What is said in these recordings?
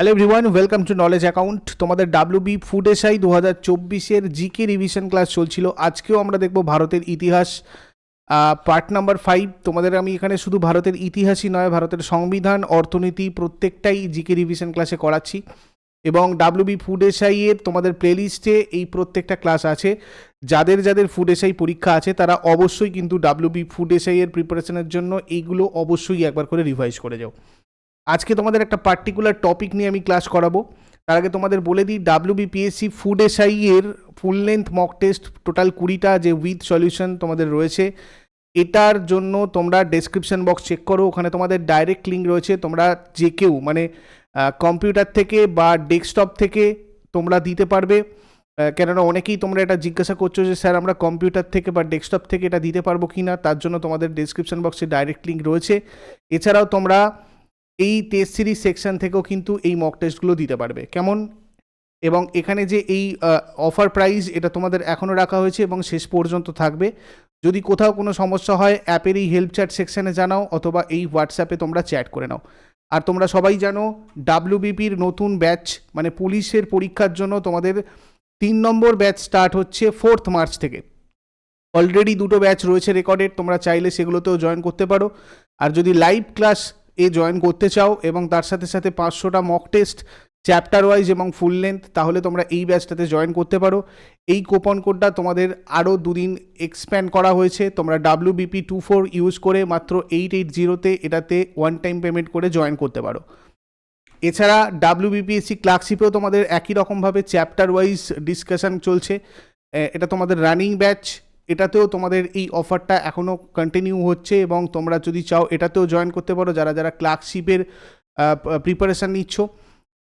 Hello everyone welcome to knowledge account তোমাদের W B food SI দু হাজার চব্বিশের জিকে রিভিশন ক্লাস চলছিল। আজকেও আমরা দেখব ভারতের ইতিহাস। পার্ট নাম্বার ফাইভ তোমাদের আমি এখানে শুধু ভারতের ইতিহাসই নয়, ভারতের সংবিধান, অর্থনীতি, প্রত্যেকটাই জিকে রিভিশন ক্লাসে করাচ্ছি। এবং ডাব্লিউ বি ফুড এসআই এর তোমাদের প্লেলিস্টে এই প্রত্যেকটা ক্লাস আছে। যাদের যাদের ফুড এসআই পরীক্ষা আছে, তারা অবশ্যই কিন্তু ডাব্লিউ বি ফুড এসআই এর প্রিপারেশনের জন্য এইগুলো অবশ্যই একবার করে রিভাইজ করে যাও। আজকে তোমাদের একটা পার্টিকুলার টপিক নিয়ে আমি ক্লাস করাবো। তার আগে তোমাদের বলে দিই ডাব্লিউ বিপিএসসি ফুড এসআই এর full length mock test total কুড়িটা যে উইথ সলিউশন তোমাদের রয়েছে, এটার জন্য তোমরা ডেসক্রিপশন বক্স চেক করো। ওখানে তোমাদের ডাইরেক্ট লিঙ্ক রয়েছে, তোমরা যে কেউ মানে কম্পিউটার থেকে বা ডেস্কটপ থেকে তোমরা দিতে পারবে। কেননা অনেকেই তোমরা এটা জিজ্ঞাসা করছ যে, স্যার, আমরা কম্পিউটার থেকে বা ডেস্কটপ থেকে এটা দিতে পারব কি না তার জন্য তোমাদের ডেসক্রিপশন বক্সে ডাইরেক্ট লিঙ্ক রয়েছে। এছাড়াও তোমরা এই টেস্ট সিরিজ সেকশন থেকেও কিন্তু এই মক টেস্টগুলো দিতে পারবে। কেমন? এবং এখানে যে এই অফার প্রাইস এটা তোমাদের এখনও রাখা হয়েছে এবং শেষ পর্যন্ত থাকবে। যদি কোথাও কোনো সমস্যা হয় অ্যাপের এই হেল্প চ্যাট সেকশনে জানাও অথবা এই হোয়াটসঅ্যাপে তোমরা চ্যাট করে নাও। আর তোমরা সবাই জানো ডাব্লিউবিপির নতুন ব্যাচ মানে পুলিশের পরীক্ষার জন্য তোমাদের তিন নম্বর ব্যাচ স্টার্ট হচ্ছে ফোর্থ মার্চ থেকে। অলরেডি দুটো ব্যাচ রয়েছে রেকর্ডেড তোমরা চাইলে সেগুলোতেও জয়েন করতে পারো। আর যদি লাইভ ক্লাস এ জয়েন করতে চাও এবং তার সাথে সাথে পাঁচশোটা মক টেস্ট চ্যাপ্টার ওয়াইজ এবং ফুল লেন্থ তাহলে তোমরা এই ব্যাচটাতে জয়েন করতে পারো। এই কোপন কোডটা তোমাদের আরও দুদিন এক্সপ্যান্ড করা হয়েছে। তোমরা W BP two four use করে মাত্র এইট এইট জিরোতে এটাতে ওয়ান টাইম পেমেন্ট করে জয়েন করতে পারো। এছাড়া ডাব্লিউ বিপিএসসি ক্লার্কশিপেও তোমাদের একই রকমভাবে চ্যাপ্টার ওয়াইজ ডিসকাশন চলছে। এটা তোমাদের রানিং ব্যাচ এটাতেও তোমাদের এই অফারটা এখনও কন্টিনিউ হচ্ছে এবং তোমরা যদি চাও এটাতেও জয়েন করতে পারো যারা যারা ক্লার্কশিপের প্রিপারেশান নিচ্ছ।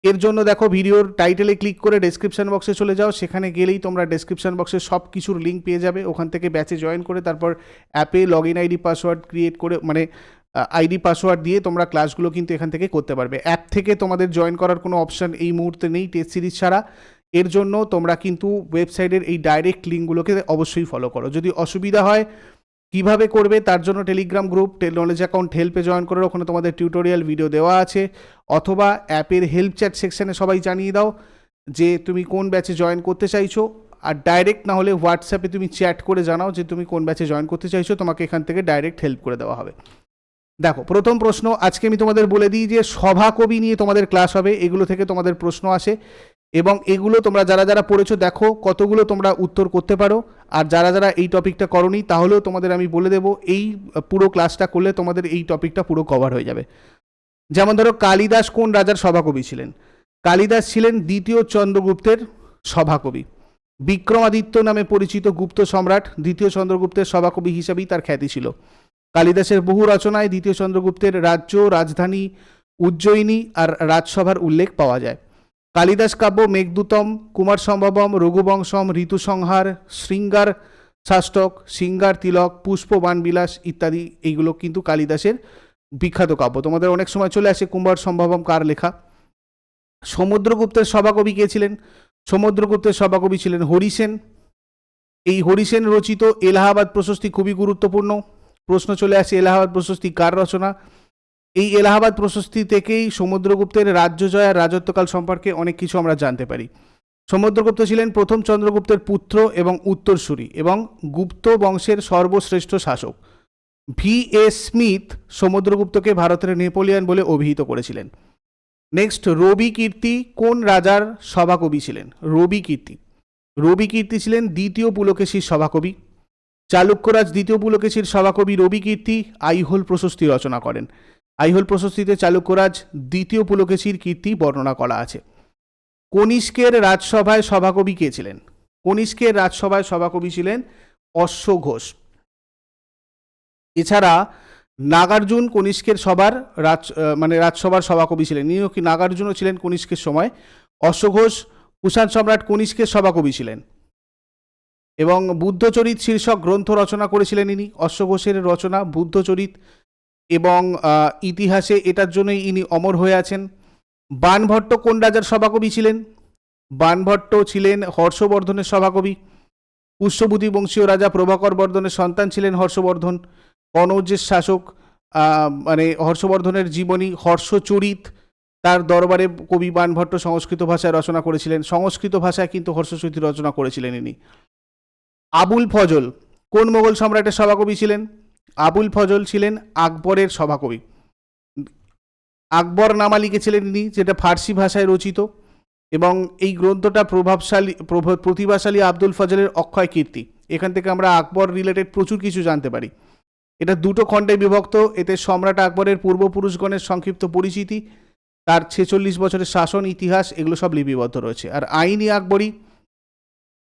এর জন্য দেখো ভিডিওর টাইটেলে ক্লিক করে ডেসক্রিপশন বক্সে চলে যাও। সেখানে গেলেই তোমরা ডেসক্রিপশন বক্সে সব কিছুর লিঙ্ক পেয়ে যাবে। ওখান থেকে ব্যাচে জয়েন করে তারপর অ্যাপে log in ID password create করে মানে আইডি পাসওয়ার্ড দিয়ে তোমরা ক্লাসগুলো কিন্তু এখান থেকে করতে পারবে। অ্যাপ থেকে তোমাদের জয়েন করার কোনো অপশন এই মুহূর্তে নেই টেস্ট সিরিজ ছাড়া। এর জন্য তোমরা কিন্তু ওয়েবসাইটের এই ডাইরেক্ট লিঙ্কগুলোকে অবশ্যই ফলো করো। যদি অসুবিধা হয়, কীভাবে করবে তার জন্য টেলিগ্রাম গ্রুপ নলেজ অ্যাকাউন্ট হেল্পে জয়েন করে ওখানে তোমাদের টিউটোরিয়াল ভিডিও দেওয়া আছে। অথবা অ্যাপের হেল্প চ্যাট সেকশানে সবাই জানিয়ে দাও যে তুমি কোন ব্যাচে জয়েন করতে চাইছো। আর ডাইরেক্ট না হলে হোয়াটসঅ্যাপে তুমি চ্যাট করে জানাও যে তুমি কোন ব্যাচে জয়েন করতে চাইছো, তোমাকে এখান থেকে ডাইরেক্ট হেল্প করে দেওয়া হবে। দেখো, প্রথম প্রশ্ন, আজকে আমি তোমাদের বলে দিই যে সভাকবি নিয়ে তোমাদের ক্লাস হবে, এগুলো থেকে তোমাদের প্রশ্ন আসে। এবং এগুলো তোমরা যারা যারা পড়েছো, দেখো কতগুলো তোমরা উত্তর করতে পারো। আর যারা যারা এই টপিকটা করনি, তাহলেও তোমাদের আমি বলে দেবো, এই পুরো ক্লাসটা করলে তোমাদের এই টপিকটা পুরো কভার হয়ে যাবে। যেমন ধরো, কালিদাস কোন রাজার সভাকবি ছিলেন? কালিদাস ছিলেন দ্বিতীয় চন্দ্রগুপ্তের সভাকবি। বিক্রমাদিত্য নামে পরিচিত গুপ্ত সম্রাট দ্বিতীয় চন্দ্রগুপ্তের সভাকবি হিসাবেই তার খ্যাতি ছিল। কালিদাসের বহু রচনায় দ্বিতীয় চন্দ্রগুপ্তের রাজ্য, রাজধানী, উজ্জয়িনী আর রাজসভার উল্লেখ পাওয়া যায়। কালিদাস কাব্য, মেঘদূতম, কুমার সম্ভবম, রঘুবংশম ঋতুসংহার শৃঙ্গার শাষ্টক, সিঙ্গার তিলক, পুষ্প বানবিলাস ইত্যাদি, এইগুলো কিন্তু কালিদাসের বিখ্যাত কাব্য। তোমাদের অনেক সময় চলে আসে কুমার সম্ভবম কার লেখা। সমুদ্রগুপ্তের সভাকবি কে ছিলেন? সমুদ্রগুপ্তের সভাকবি ছিলেন হরিসেন এই হরিসেন রচিত এলাহাবাদ প্রশস্তি খুবই গুরুত্বপূর্ণ। প্রশ্ন চলে আসে এলাহাবাদ প্রশস্তি কার রচনা? এই এলাহাবাদ প্রশস্তি থেকেই সমুদ্রগুপ্তের রাজ্য জয় আর রাজত্বকাল সম্পর্কে অনেক কিছু আমরা জানতে পারি। সমুদ্রগুপ্ত ছিলেন প্রথম চন্দ্রগুপ্তের পুত্র এবং উত্তরসূরি এবং গুপ্ত বংশের সর্বশ্রেষ্ঠ শাসক। ভি এ স্মিথ সমুদ্রগুপ্তকে ভারতের নেপোলিয়ান বলে অভিহিত করেছিলেন। নেক্সট, রবি কীর্তি কোন রাজার সভাকবি ছিলেন? রবি কীর্তি। রবি কীর্তি ছিলেন দ্বিতীয় পুলকেশীর সভাকবি। চালুক্যরাজ দ্বিতীয় পুলকেশীর সভাকবি রবি কীর্তি আইহোল প্রশস্তি রচনা করেন। আইহোল প্রশস্তিতে চালুক্যরাজ দ্বিতীয় পুলকেশীর কীর্তি বর্ণনা করা আছে। কনিষ্কের রাজসভায় সভাকবি কে ছিলেন? কনিষ্কের রাজসভায় সভাকবি ছিলেন অশ্ব ঘোষ। এছাড়া নাগার্জুন কনিষ্কের সবার রাজ মানে রাজসভার সভাকবি ছিলেন। ইনিও কি নাগার্জুনও ছিলেন কনিষ্কের সময়? অশ্ব ঘোষ, কুষাণ সম্রাট কনিষ্কের সভাকবি ছিলেন। এবং বুদ্ধচরিত শীর্ষক গ্রন্থ রচনা করেছিলেন ইনি। অশ্বঘোষের রচনা বুদ্ধচরিত এবং ইতিহাসে এটার জন্যই ইনি অমর হয়ে আছেন। বানভট্ট কোন রাজার সভাকবি ছিলেন? বানভট্ট ছিলেন হর্ষবর্ধনের সভাকবি। পুষ্যভূতি বংশীয় রাজা প্রভাকর বর্ধনের সন্তান ছিলেন হর্ষবর্ধন। কনৌজের শাসক মানে হর্ষবর্ধনের জীবনী হর্ষচরিত। তার দরবারে কবি বাণভট্ট সংস্কৃত ভাষায় রচনা করেছিলেন। সংস্কৃত ভাষায় কিন্তু হর্ষশ্রুতি রচনা করেছিলেন ইনি। আবুল ফজল, কোন মোগল সম্রাটের সভাকবি ছিলেন? আবুল ফজল ছিলেন আকবরের সভাকবি। আকবর নামা লিখেছিলেন ইনি, যেটা ফার্সি ভাষায় রচিত, এবং এই গ্রন্থটা প্রভাবশালী, প্রভ- প্রতিভাশালী আব্দুল ফজলের অক্ষয় কীর্তি। এখান থেকে আমরা আকবর রিলেটেড প্রচুর কিছু জানতে পারি। এটা দুটো খণ্ডে বিভক্ত, এতে সম্রাট আকবরের পূর্বপুরুষগণের সংক্ষিপ্ত পরিচিতি, তার ছেচল্লিশ বছরের শাসন, ইতিহাস, এগুলো সব লিপিবদ্ধ রয়েছে। আর আইনি আকবরী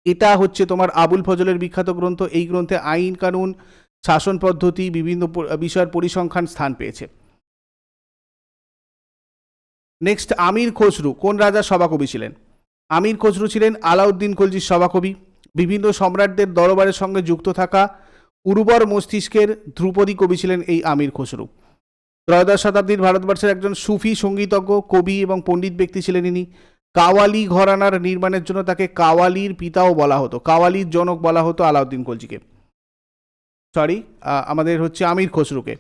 এটা হচ্ছে তোমার আবুল ফজলের বিখ্যাত গ্রন্থ। এই গ্রন্থে আইন কানুন শাসন পদ্ধতি, বিভিন্ন বিষয়ের পরিসংখ্যান স্থান পেয়েছে। নেক্সট আমির খসরু, কোন রাজার সভাকবি ছিলেন? আমির খসরু ছিলেন আলাউদ্দিন খলজির সভাকবি। বিভিন্ন সম্রাটদের দরবারের সঙ্গে যুক্ত থাকা উর্বর মস্তিষ্কের ধ্রুপদী কবি ছিলেন এই আমির খসরু। ত্রয়োদশ শতাব্দীর ভারতবর্ষের একজন সুফি সঙ্গীতজ্ঞ, কবি এবং পণ্ডিত ব্যক্তি ছিলেন ইনি। কাওয়ালি ঘরানার নির্মাণের জন্য তাকে কাওয়ালির পিতাও বলা হতো, কাওয়ালির জনক বলা হতো আলাউদ্দিন খলজিকে। সরি আমাদের হচ্ছে আমির খসরুকে।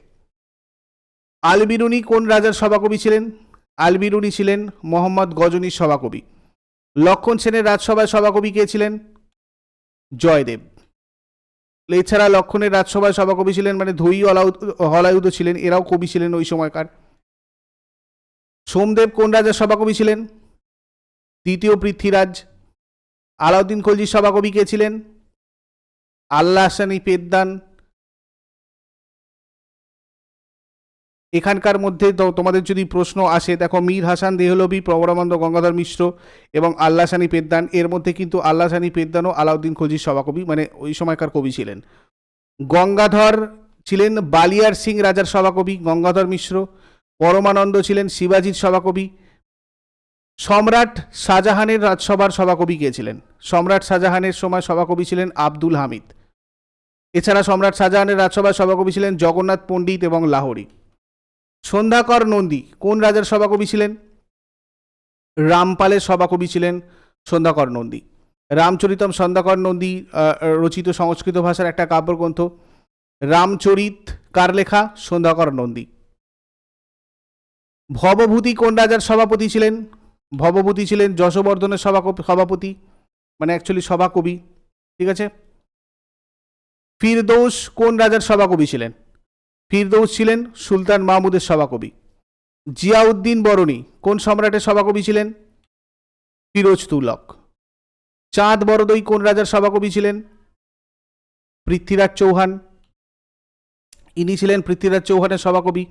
আলবিরুনি কোন রাজার সভাকবি ছিলেন? আলবিরুনি ছিলেন মোহাম্মদ গজনীর সভাকবি। লক্ষণ সেনের রাজসভায় সভাকবি কে ছিলেন? জয়দেব। এছাড়া লক্ষণের রাজসভায় সভাকবি ছিলেন মানে ধৈ অলাউদ হলায়ুদ ছিলেন, এরাও কবি ছিলেন ওই সময়কার। সোমদেব কোন রাজার সভাকবি ছিলেন? দ্বিতীয় পৃথ্বীরাজ। আলাউদ্দিন খলজির সভাকবি কে ছিলেন? আল্লাহ হাসানি পেদ্দান। এখানকার মধ্যে তোমাদের যদি প্রশ্ন আসে, দেখো মীর হাসান দেহলবি প্রবরানন্দ, গঙ্গাধর মিশ্র এবং আল্লাহ সানি পেদ্দান, এর মধ্যে কিন্তু আল্লাহ সানি পেদ্দানও আলাউদ্দিন খলজির সভাকবি মানে ওই সময়কার কবি ছিলেন। গঙ্গাধর ছিলেন বালিয়ার সিং রাজার সভাকবি, গঙ্গাধর মিশ্র, পরমানন্দ ছিলেন শিবাজির সভাকবি, সম্রাট শাহজাহানের রাজসভার সভাকবি কে ছিলেন সম্রাট শাহজাহানের সময় সভাকবি ছিলেন আব্দুল হামিদ। এছাড়া সম্রাট শাহজাহানের রাজসভার সভাকবি ছিলেন জগন্নাথ পণ্ডিত এবং লাহোরি। সন্ধ্যাকর নন্দী, কোন রাজার সভাকবি ছিলেন? রামপালের সভাকবি ছিলেন সন্ধ্যাকর নন্দী। রামচরিতম সন্ধ্যাকর নন্দী রচিত সংস্কৃত ভাষার একটা কাব্যগ্রন্থ। রামচরিত কার লেখা? সন্ধ্যাকর নন্দী। ভবভূতি কোন রাজার সভাপতি ছিলেন? ভবভূতি ছিলেন যশবর্ধনের সভা সভাপতি মানে অ্যাকচুয়ালি সভাকবি, ঠিক আছে? ফিরদৌস কোন রাজার সভাকবি ছিলেন? ফিরদৌস ছিলেন সুলতান মাহমুদের সভাকবি। জিয়াউদ্দিন বরণী কোন সম্রাটের সভাকবি ছিলেন? ফিরোজ তুলক চাঁদ বরদই কোন রাজার সভাকবি ছিলেন? পৃথ্বীরাজ চৌহান। ইনি ছিলেন পৃথ্বীরাজ চৌহানের সভাকবি।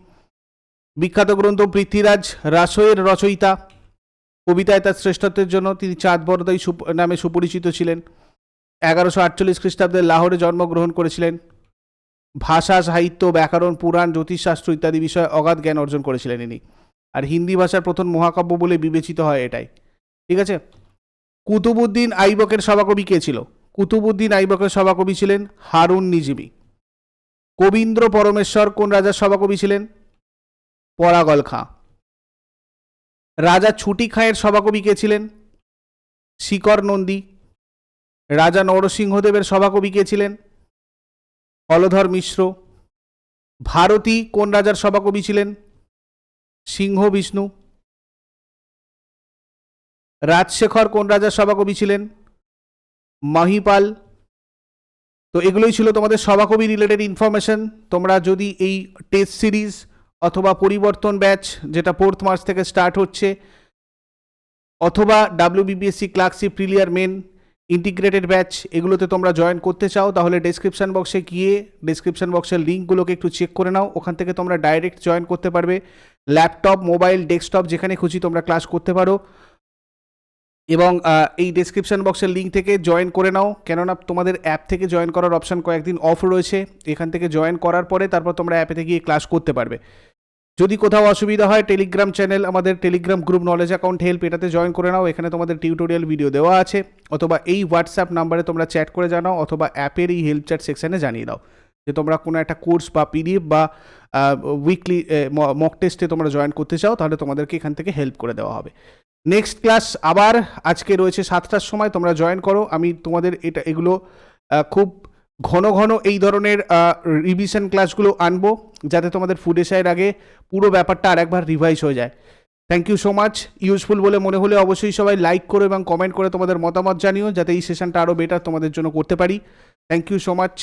বিখ্যাত গ্রন্থ পৃথ্বীরাজ রাসয়ের রচয়িতা। কবিতায় তার শ্রেষ্ঠত্বের জন্য তিনি চাঁদ বরদই নামে সুপরিচিত ছিলেন। এগারোশো আটচল্লিশ খ্রিস্টাব্দে লাহোরে জন্মগ্রহণ করেছিলেন। ভাষা, সাহিত্য, ব্যাকরণ, পুরাণ, জ্যোতিষশাস্ত্র ইত্যাদি বিষয়ে অগাধ জ্ঞান অর্জন করেছিলেন ইনি। আর হিন্দি ভাষার প্রথম মহাকাব্য বলে বিবেচিত হয় এটাই। ঠিক আছে? কুতুবুদ্দিন আইবকের সভাকবি কে ছিল? কুতুবুদ্দিন আইবকের সভাকবি ছিলেন হারুন নিজিবি কবীন্দ্র পরমেশ্বর কোন রাজার সভাকবি ছিলেন? পরাগল খাঁ। রাজা ছুটি খাঁয়ের সভাকবি কে ছিলেন? শিকর নন্দী। রাজা নরসিংহদেবের সভাকবি কে ছিলেন? হলধর মিশ্র, ভারতী কোন রাজার সভাকবি ছিলেন? সিংহ বিষ্ণু, রাজশেখর কোন রাজার সভাকবি ছিলেন? মহিপাল। তো এগুলোই ছিল তোমাদের সভাকবি রিলেটেড ইনফরমেশন তোমরা যদি এই টেস্ট সিরিজ অথবা পরিবর্তন ব্যাচ যেটা ফোর্থ মার্চ থেকে স্টার্ট হচ্ছে, অথবা WBBSC clerkship prelim main integrated batch এগুলোতে তোমরা জয়েন করতে চাও, তাহলে ডেসক্রিপশন বক্সে গিয়ে ডেসক্রিপশন বক্সের লিঙ্কগুলোকে একটু চেক করে নাও। ওখান থেকে তোমরা ডাইরেক্ট জয়েন করতে পারবে। ল্যাপটপ মোবাইল ডেস্কটপ যেখানে খুশি তোমরা ক্লাস করতে পারো। এবং এই ডেসক্রিপশন বক্সের লিঙ্ক থেকে জয়েন করে নাও। কেননা তোমাদের অ্যাপ থেকে জয়েন করার অপশান কয়েকদিন অফ রয়েছে। এখান থেকে জয়েন করার পরে তারপর তোমরা অ্যাপেতে গিয়ে ক্লাস করতে পারবে। যদি কোথাও অসুবিধা হয় টেলিগ্রাম চ্যানেল আমাদের Telegram group knowledge account help এটাতে জয়েন করে নাও। এখানে তোমাদের টিউটোরিয়াল ভিডিও দেওয়া আছে। অথবা এই হোয়াটসঅ্যাপ নাম্বারে তোমরা চ্যাট করে জানাও, অথবা অ্যাপের এই হেল্প চ্যাট সেকশানে জানিয়ে দাও। যে তোমরা কোনো একটা কোর্স বা পিডিএফ বা উইকলি মক টেস্টে তোমরা জয়েন করতে চাও, তাহলে তোমাদেরকে এখান থেকে হেল্প করে দেওয়া হবে। নেক্সট ক্লাস আবার আজকে রয়েছে সাতটার সময়, তোমরা জয়েন করো। আমি তোমাদের এটা, এগুলো খুব ঘন ঘন এই ধরনের রিভিশন ক্লাসগুলো আনব, যাতে তোমাদের ফুড এসআইয়ের আগে পুরো ব্যাপারটা আরেকবার রিভাইজ হয়ে যায়। Thank you so much useful বলে মনে হলে অবশ্যই সবাই লাইক করো এবং কমেন্ট করে তোমাদের মতামত জানিও, যাতে এই সেশনটা আরও বেটার তোমাদের জন্য করতে পারি। Thank you so much